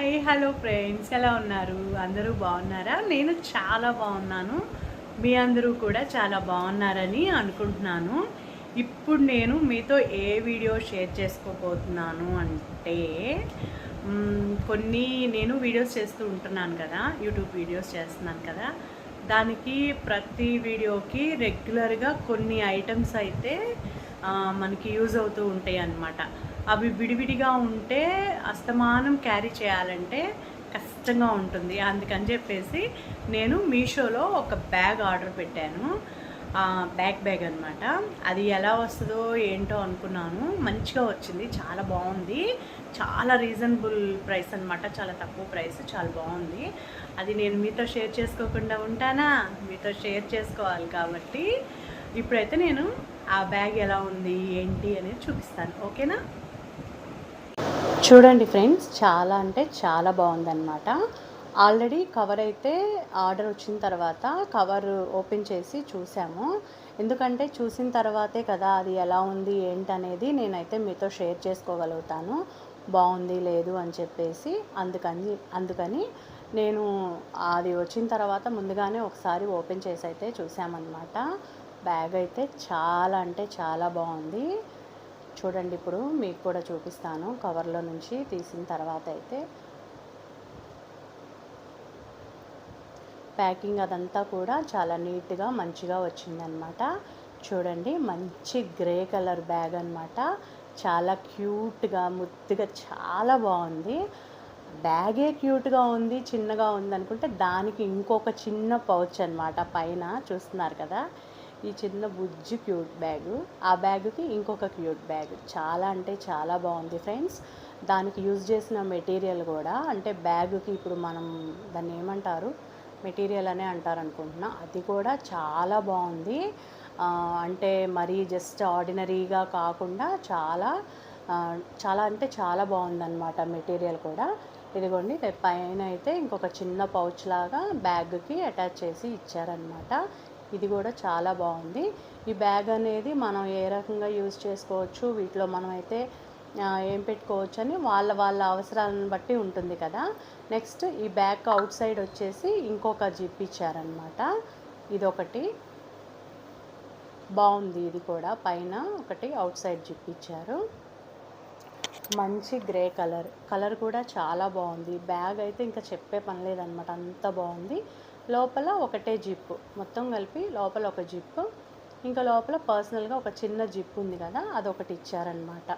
Hi hello friends ఎలా ఉన్నారు? అందరూ బాగున్నారా? నేను చాలా బాగున్నాను. మీ అందరూ కూడా చాలా బాగున్నారని అనుకుంటున్నాను. ఇప్పుడు నేను మీతో ఏ వీడియో షేర్ చేసుకోబోతున్నాను అంటే కొన్ని నేను వీడియోస్ చేస్తూ ఉంటున్నాను కదా యూట్యూబ్ వీడియోస్ చేస్తున్నాను కదా దానికి ప్రతి వీడియోకి రెగ్యులర్గా కొన్ని ఐటమ్స్ అయితే మనకి యూజ్ అవుతూ ఉంటాయి అన్నమాట అవి విడివిడిగా ఉంటే అస్తమానం క్యారీ చేయాలంటే కష్టంగా ఉంటుంది. అందుకని చెప్పేసి నేను మీషోలో ఒక బ్యాగ్ ఆర్డర్ పెట్టాను. ఆ, బ్యాక్ బ్యాగ్ అనమాట అది ఎలా వస్తుందో ఏంటో అనుకున్నాను. మంచిగా వచ్చింది. చాలా బాగుంది. చాలా రీజనబుల్ ప్రైస్ అనమాట చాలా తక్కువ ప్రైస్. చాలా బాగుంది. అది నేను మీతో షేర్ చేసుకోకుండా ఉంటానా? మీతో షేర్ చేసుకోవాలి కాబట్టి ఇప్పుడైతే నేను ఆ బ్యాగ్ ఎలా ఉంది ఏంటి అనేది చూపిస్తాను. ఓకేనా? చూడండి ఫ్రెండ్స్ చాలా అంటే చాలా బాగుందన్నమాట. ఆల్రెడీ కవర్ అయితే ఆర్డర్ వచ్చిన తర్వాత కవర్ ఓపెన్ చేసి చూసాము. ఎందుకంటే చూసిన తర్వాతే కదా అది ఎలా ఉంది ఏంటి అనేది నేనైతే మీతో షేర్ చేసుకోగలుగుతాను. బాగుంది లేదు అని చెప్పేసి అందుకని అందుకని నేను అది వచ్చిన తర్వాత ముందుగానే ఒకసారి ఓపెన్ చేసి అయితే చూసామన్నమాట. బ్యాగ్ అయితే చాలా అంటే చాలా బాగుంది. చూడండి ఇప్పుడు మీకు కూడా చూపిస్తాను. కవర్లో నుంచి తీసిన తర్వాత అయితే ప్యాకింగ్ అదంతా కూడా చాలా నీట్గా మంచిగా వచ్చిందనమాట చూడండి మంచి గ్రే కలర్ బ్యాగ్ అనమాట చాలా క్యూట్గా ముద్దుగా చాలా బాగుంది. బ్యాగే క్యూట్గా ఉంది చిన్నగా ఉంది అనుకుంటే దానికి ఇంకొక చిన్న పౌచ్ అనమాట పైన. చూస్తున్నారు కదా? ఈ చిన్న బుజ్జి క్యూట్ బ్యాగు. ఆ బ్యాగ్కి ఇంకొక క్యూట్ బ్యాగ్. చాలా అంటే చాలా బాగుంది ఫ్రెండ్స్. దానికి యూజ్ చేసిన మెటీరియల్ కూడా అంటే బ్యాగ్కి ఇప్పుడు మనం దాన్ని ఏమంటారు? మెటీరియల్ అనే అంటారు అనుకుంటున్నా అది కూడా చాలా బాగుంది. అంటే మరీ జస్ట్ ఆర్డినరీగా కాకుండా చాలా చాలా అంటే చాలా బాగుందన్నమాట మెటీరియల్ కూడా. ఇదిగోండి పైన అయితే ఇంకొక చిన్న పౌచ్ లాగా బ్యాగ్కి అటాచ్ చేసి ఇచ్చారనమాట ఇది కూడా చాలా బాగుంది. ఈ బ్యాగ్ అనేది మనం ఏ రకంగా యూజ్ చేసుకోవచ్చు వీటిలో మనం అయితే ఏం పెట్టుకోవచ్చు అని వాళ్ళ వాళ్ళ అవసరాలను బట్టి ఉంటుంది కదా. నెక్స్ట్ ఈ బ్యాగ్ అవుట్ సైడ్ వచ్చేసి ఇంకొక జిప్ ఇచ్చారనమాట ఇదొకటి. బాగుంది ఇది కూడా. పైన ఒకటి అవుట్ సైడ్ జిప్ ఇచ్చారు. మంచి గ్రే కలర్. కలర్ కూడా చాలా బాగుంది. బ్యాగ్ అయితే ఇంకా చెప్పే పని లేదనమాట అంత బాగుంది. లోపల ఒకటే జిప్పు. మొత్తం కలిపి లోపల ఒక జిప్ ఇంకా లోపల పర్సనల్గా ఒక చిన్న జిప్ ఉంది కదా అదొకటి ఇచ్చారనమాట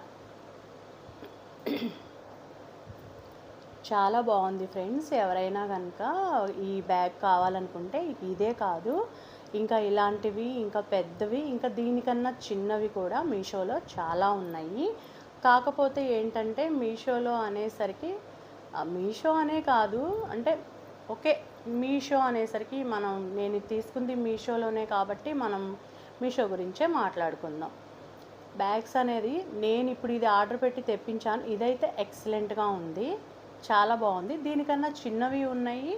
చాలా బాగుంది ఫ్రెండ్స్. ఎవరైనా కనుక ఈ బ్యాగ్ కావాలనుకుంటే ఇదే కాదు. ఇంకా ఇలాంటివి ఇంకా పెద్దవి ఇంకా దీనికన్నా చిన్నవి కూడా మీషోలో చాలా ఉన్నాయి. కాకపోతే ఏంటంటే మీషోలో అనేసరికి మీషో అనే కాదు అంటే ఓకే మీషో అనేసరికి మనం నేను తీసుకుంది మీషోలోనే కాబట్టి మనం మీషో గురించే మాట్లాడుకుందాం. బ్యాగ్స్ అనేది నేను ఇప్పుడు ఇది ఆర్డర్ పెట్టి తెప్పించాను. ఇదైతే ఎక్సలెంట్గా ఉంది. చాలా బాగుంది. దీనికన్నా చిన్నవి ఉన్నాయి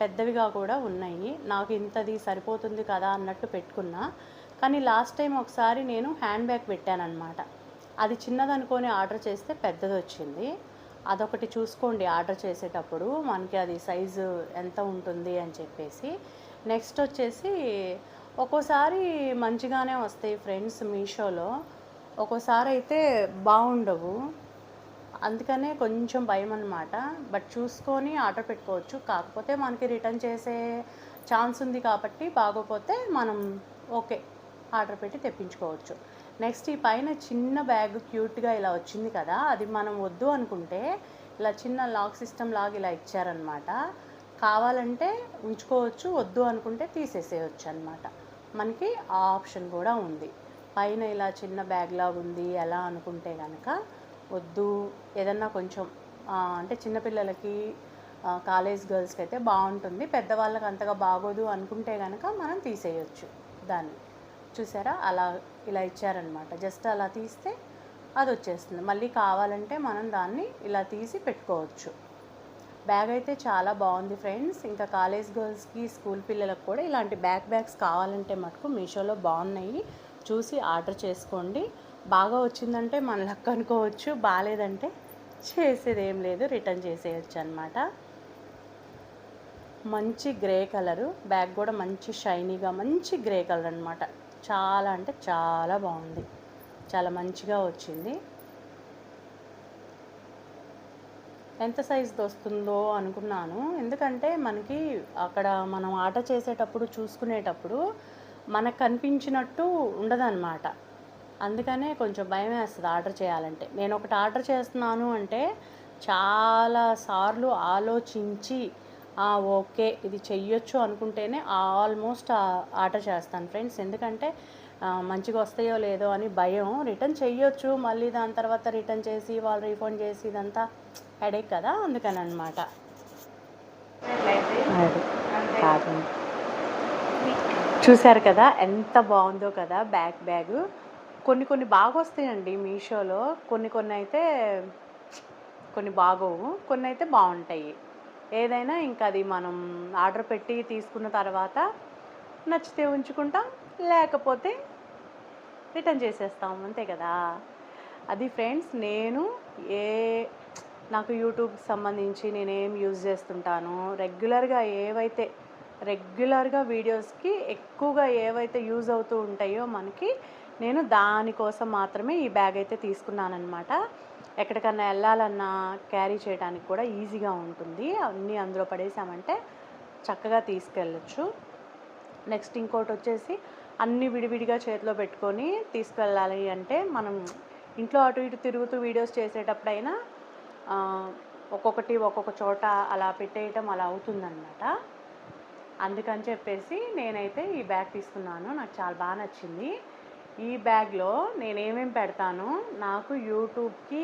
పెద్దవిగా కూడా ఉన్నాయి. నాకు ఇంతది సరిపోతుంది కదా అన్నట్టు పెట్టుకున్నా. కానీ లాస్ట్ టైం ఒకసారి నేను హ్యాండ్ బ్యాగ్ పెట్టానమాట అది చిన్నదనుకొని ఆర్డర్ చేస్తే పెద్దది వచ్చింది అదొకటి చూసుకోండి ఆర్డర్ చేసేటప్పుడు మనకి అది సైజు ఎంత ఉంటుంది అని చెప్పేసి. నెక్స్ట్ వచ్చేసి ఒక్కోసారి మంచిగానే వస్తాయి ఫ్రెండ్స్ మీషోలో. ఒక్కోసారి అయితే బాగుండవు. అందుకనే కొంచెం భయం అనమాట బట్ చూసుకొని ఆర్డర్ పెట్టుకోవచ్చు. కాకపోతే మనకి రిటర్న్ చేసే ఛాన్స్ ఉంది కాబట్టి బాగోపోతే మనం ఓకే ఆర్డర్ పెట్టి తెప్పించుకోవచ్చు. నెక్స్ట్ ఈ పైన చిన్న బ్యాగ్ క్యూట్గా ఇలా వచ్చింది కదా అది మనం వద్దు అనుకుంటే ఇలా చిన్న లాక్ సిస్టమ్ లాగా ఇలా ఇచ్చారనమాట. కావాలంటే ఉంచుకోవచ్చు వద్దు అనుకుంటే తీసేసేయచ్చు అనమాట మనకి ఆ ఆప్షన్ కూడా ఉంది. పైన ఇలా చిన్న బ్యాగ్ లాగా ఉంది ఎలా అనుకుంటే కనుక వద్దు. ఏదన్నా కొంచెం అంటే చిన్నపిల్లలకి కాలేజ్ గర్ల్స్కి అయితే బాగుంటుంది. పెద్దవాళ్ళకి అంతగా బాగోదు అనుకుంటే కనుక మనం తీసేయచ్చు దాన్ని. చూసారా? అలా ఇలా ఇచ్చారనమాట. జస్ట్ అలా తీస్తే అది వచ్చేస్తుంది. మళ్ళీ కావాలంటే మనం దాన్ని ఇలా తీసి పెట్టుకోవచ్చు. బ్యాగ్ అయితే చాలా బాగుంది ఫ్రెండ్స్. ఇంకా కాలేజ్ గర్ల్స్కి స్కూల్ పిల్లలకు కూడా ఇలాంటి బ్యాక్ బ్యాగ్స్ కావాలంటే మటుకు మీషోలో బాగున్నాయి. చూసి ఆర్డర్ చేసుకోండి. బాగా వచ్చిందంటే మన లక్ అనుకోవచ్చు. బాగాలేదంటే చేసేది ఏం లేదు. రిటర్న్ చేసేయచ్చు అనమాట మంచి గ్రే కలరు. బ్యాగ్ కూడా మంచి షైనీగా మంచి గ్రే కలర్ అనమాట చాలా అంటే చాలా బాగుంది. చాలా మంచిగా వచ్చింది. ఎంత సైజుది వస్తుందో అనుకున్నాను. ఎందుకంటే మనకి అక్కడ మనం ఆర్డర్ చేసేటప్పుడు చూసుకునేటప్పుడు మనకు కనిపించినట్టు ఉండదన్నమాట. అందుకనే కొంచెం భయం వేస్తుంది ఆర్డర్ చేయాలంటే. నేను ఒకటి ఆర్డర్ చేస్తున్నాను అంటే చాలా సార్లు ఆలోచించి ఓకే ఇది చెయ్యొచ్చు అనుకుంటేనే ఆల్మోస్ట్ ఆర్డర్ చేస్తాను ఫ్రెండ్స్. ఎందుకంటే మంచిగా వస్తాయో లేదో అని భయం. రిటర్న్ చెయ్యొచ్చు మళ్ళీ దాని తర్వాత రిటర్న్ చేసి వాళ్ళు రీఫండ్ చేసి ఇదంతా హెడేక్ కదా అందుకని అనమాట చూశారు కదా ఎంత బాగుందో కదా బ్యాక్ బ్యాగ్. కొన్ని కొన్ని బాగా వస్తాయండి మీషోలో. కొన్ని కొన్ని అయితే కొన్ని బాగోవు. కొన్ని అయితే బాగుంటాయి. ఏదైనా ఇంకా అది మనం ఆర్డర్ పెట్టి తీసుకున్న తర్వాత నచ్చితే ఉంచుకుంటాం లేకపోతే రిటర్న్ చేసేస్తాం అంతే కదా? అది ఫ్రెండ్స్ నేను ఏ నాకు యూట్యూబ్కి సంబంధించి నేనేం యూజ్ చేస్తుంటాను? రెగ్యులర్గా ఏవైతే రెగ్యులర్గా వీడియోస్కి ఎక్కువగా ఏవైతే యూజ్ అవుతూ ఉంటాయో మనకి నేను దానికోసం మాత్రమే ఈ బ్యాగ్ అయితే తీసుకున్నానమాట ఎక్కడికన్నా వెళ్ళాలన్నా క్యారీ చేయడానికి కూడా ఈజీగా ఉంటుంది. అన్నీ అందులో పడేసామంటే చక్కగా తీసుకెళ్ళచ్చు. నెక్స్ట్ ఇంకోటి వచ్చేసి అన్ని విడివిడిగా చేతిలో పెట్టుకొని తీసుకెళ్ళాలి అంటే మనం ఇంట్లో అటు ఇటు తిరుగుతూ వీడియోస్ చేసేటప్పుడైనా ఒక్కొక్కటి ఒక్కొక్క చోట అలా పెట్టేయటం అలా అవుతుందన్నమాట. అందుకని చెప్పేసి నేనైతే ఈ బ్యాగ్ తీసుకున్నాను. నాకు చాలా బాగా నచ్చింది. ఈ బ్యాగ్లో నేనేమేమి పెడతాను నాకు యూట్యూబ్కి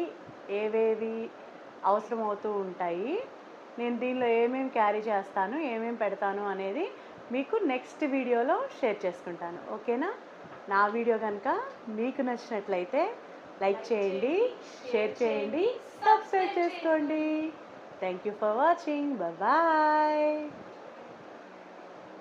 ఏవేవి అవసరం అవుతూ ఉంటాయి నేను దీనిలో ఏమేమి క్యారీ చేస్తాను ఏమేమి పెడతాను అనేది మీకు నెక్స్ట్ వీడియోలో షేర్ చేసుకుంటాను. ఓకేనా? నా వీడియో కనుక మీకు నచ్చినట్లయితే లైక్ చేయండి షేర్ చేయండి సబ్స్క్రైబ్ చేసుకోండి. Thank you for watching bye